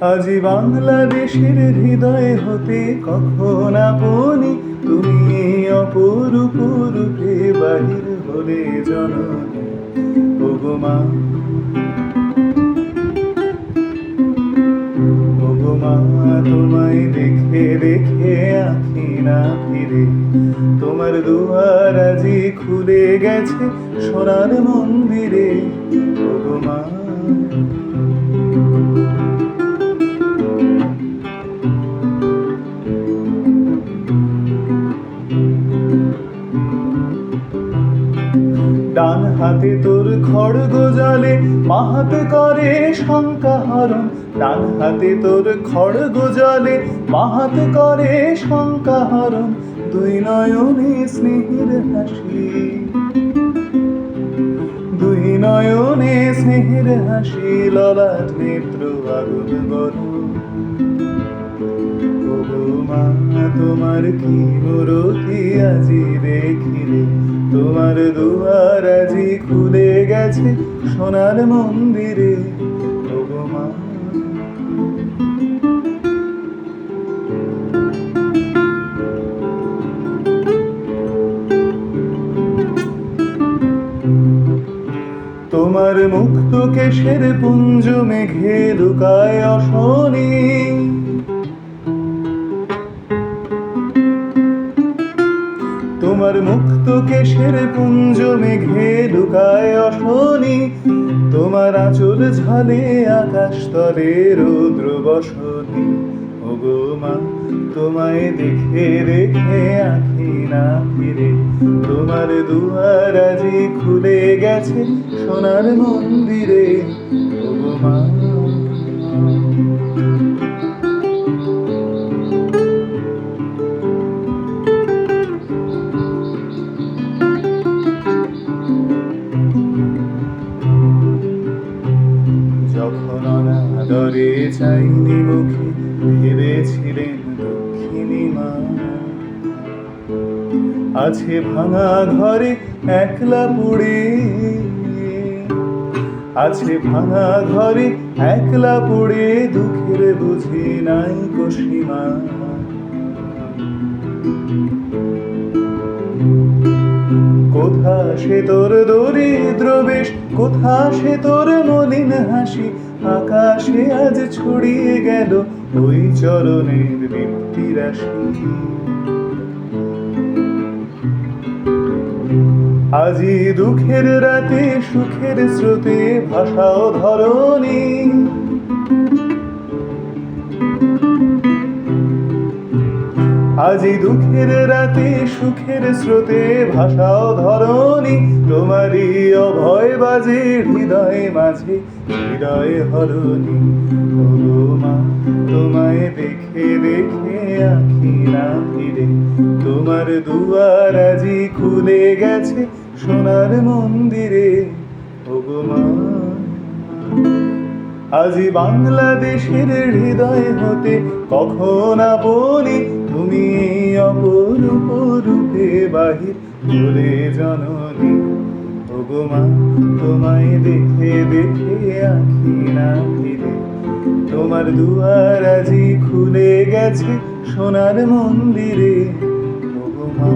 আজি বাংলাদেশের হৃদয় হতে কখন আপনি তুমি অপরূপ রূপে বাহির হলে জননী? ওগো মা। ওগো তোমায় দেখে দেখে আঁখি না ফিরে। তোমার দুয়ার আজি খুলে গেছে সোনার মন্দিরে। ওগো ডান হাতে তোর খড়গ জালে মাহাত করে শঙ্কা হরণ ডান হাতে তোর খড়গ জালে মাহাত করে শঙ্কা হরণ দুই নয়নে স্নেহের হাসি। দুই নয়নে স্নেহের হাসি, ললাট নেত্র আগুন গরম মা তোমার কি মূরতি আজি দেখিলে তোমার দুয়ার আজি খুলে গেছে সোনার মন্দিরে। তোমার মুক্ত কেশের পুঞ্জ মেঘে লুকায় অশনি। তোমার মুক্ত কেশের পুঞ্জ মেঘে লুকায় অশনি। তোমার আঁচল ঝালে আকাশ তলে রৌদ্র বসতি। ওগো মা, তোমায় দেখে রেখে আঁখি না ফিরে। তোমার দুয়ার আজি খুলে গেছে সোনার মন্দিরে। ওগো মা অনাদরে চাইনি মুখে, ভেবেছিলেন দক্ষিণী মা। আছে ভাঙা ঘরে একলা পুড়ে। আছে ভাঙা ঘরে একলা পড়ে, দুঃখের বুঝি নাই কসীমা কোথা সে তোর দরিদ্র বেশ? কোথা সে তোর মলিন হাসি? আকাশে আজ ছড়িয়ে গেল ওই চরণের দীপ্তি রাশি। আজি দুঃখের রাতে সুখের স্রোতে ভাষাও ধরণী। আজি দুঃখের রাতে, সুখের স্রোতে ভাষাও ধরণী। তোমারই অভয় বাজে, হৃদয় মাঝে, হৃদয় হরণী। ওগো মা, তোমায় দেখে দেখে আঁখি না ফিরে। তোমার দুয়ার আজি খুলে গেছে সোনার মন্দিরে। ওগো মা, আজি বাংলাদেশের হৃদয় হতে কখন আপনি তুমি অপরূপ রূপে বাহির করে জননী। ভগমা তোমায় দেখে দেখে আঁখি না ফিরে। তোমার দুয়ার আজি খুলে গেছে সোনার মন্দিরে। ওগো মা